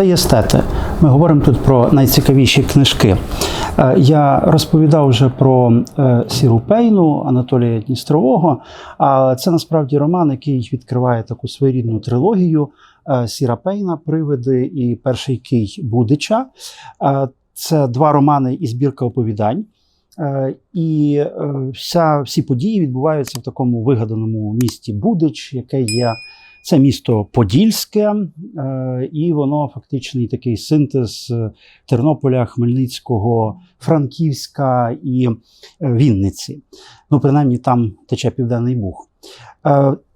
це є естети. Ми говоримо тут про найцікавіші книжки. Е, Я розповідав вже про е, Сіру Пейну Анатолія Дністрового. А це насправді роман, який відкриває таку своєрідну трилогію е, Сіра Пейна, Привиди і Перший кий Будича. Це два романи і збірка оповідань. І вся, всі події відбуваються в такому вигаданому місті Будич, яке є це місто Подільське, е, і воно фактичний такий синтез е, Тернополя, Хмельницького, Франківська і е, Вінниці. Ну, принаймні, там тече Південний Буг.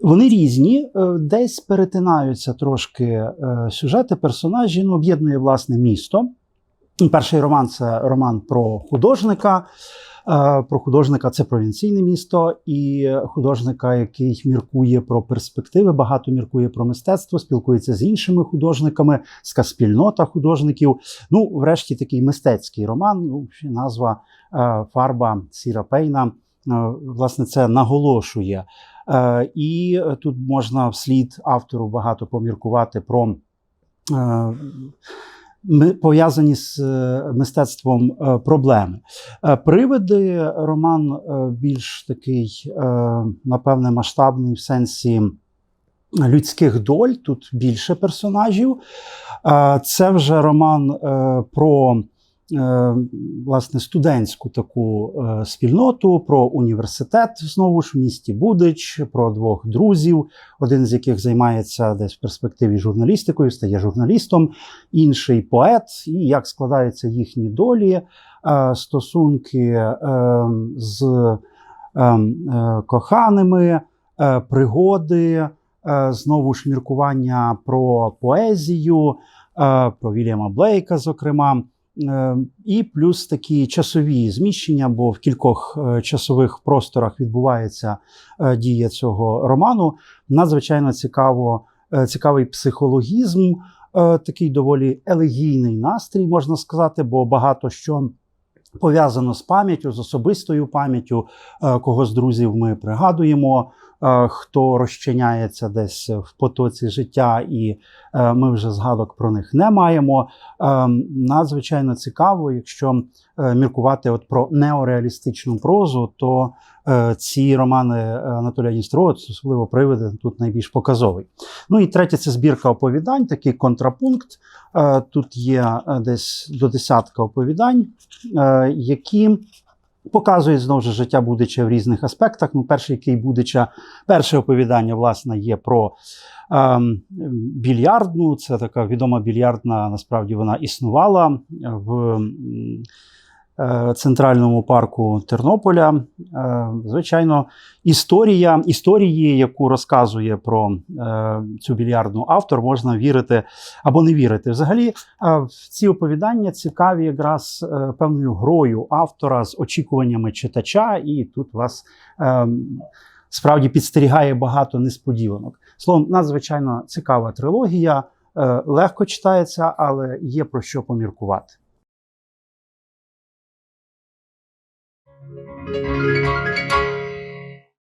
Вони різні, десь перетинаються трошки сюжети, персонажі, ну, об'єднує власне місто. Перший роман це роман про художника. Е, Про художника це провінційне місто, і художника, який міркує про перспективи, багато міркує про мистецтво, спілкується з іншими художниками, ска спільнота художників. Ну, врешті, такий мистецький роман. Ну, назва е, Фарба Сіра Пейна. е, Власне, це наголошує. І тут можна вслід автору багато поміркувати про. Пов'язані з е, мистецтвом е, проблеми. Е, Привиди роман більш такий, напевне, масштабний в сенсі людських доль. Тут більше персонажів. Це вже роман про. Е, Власне, студентську таку е, спільноту про університет знову ж в місті Будич, про двох друзів, один з яких займається десь в перспективі журналістикою, стає журналістом, інший поет, і як складаються їхні долі, е, стосунки з е, е, коханими, пригоди, знову ж міркування про поезію, про Вільяма Блейка, зокрема. Е, І плюс такі часові зміщення, бо в кількох е, часових просторах відбувається е, дія цього роману. Надзвичайно цікаво, цікавий психологізм, такий доволі елегійний настрій, можна сказати, бо багато що пов'язано з пам'яттю, з особистою пам'яттю, е, кого з друзів ми пригадуємо, е, хто розчиняється десь в потоці життя, і е, ми вже згадок про них не маємо. Е, Надзвичайно цікаво, якщо міркувати от про неореалістичну прозу, то е, ці романи Анатолія Дністрова, особливо привиди, тут найбільш показовий. Ну і третє це збірка оповідань, такий контрапункт. Е, Тут є е, десь до десятка оповідань, е, які показують знову ж життя Будича в різних аспектах. Ну, перший, який Будича, перше оповідання, власне, є про ем, більярдну. Це така відома більярдна, насправді вона існувала в. м, е, Центральному парку Тернополя. Е, Звичайно, історія історії, яку розказує про е, цю більярдну автор, можна вірити або не вірити. Взагалі, е, ці оповідання цікаві якраз е, певною грою автора з очікуваннями читача, і тут вас е, справді підстерігає багато несподіванок. Словом, надзвичайно цікава трилогія, е, легко читається, але є про що поміркувати. Thank you.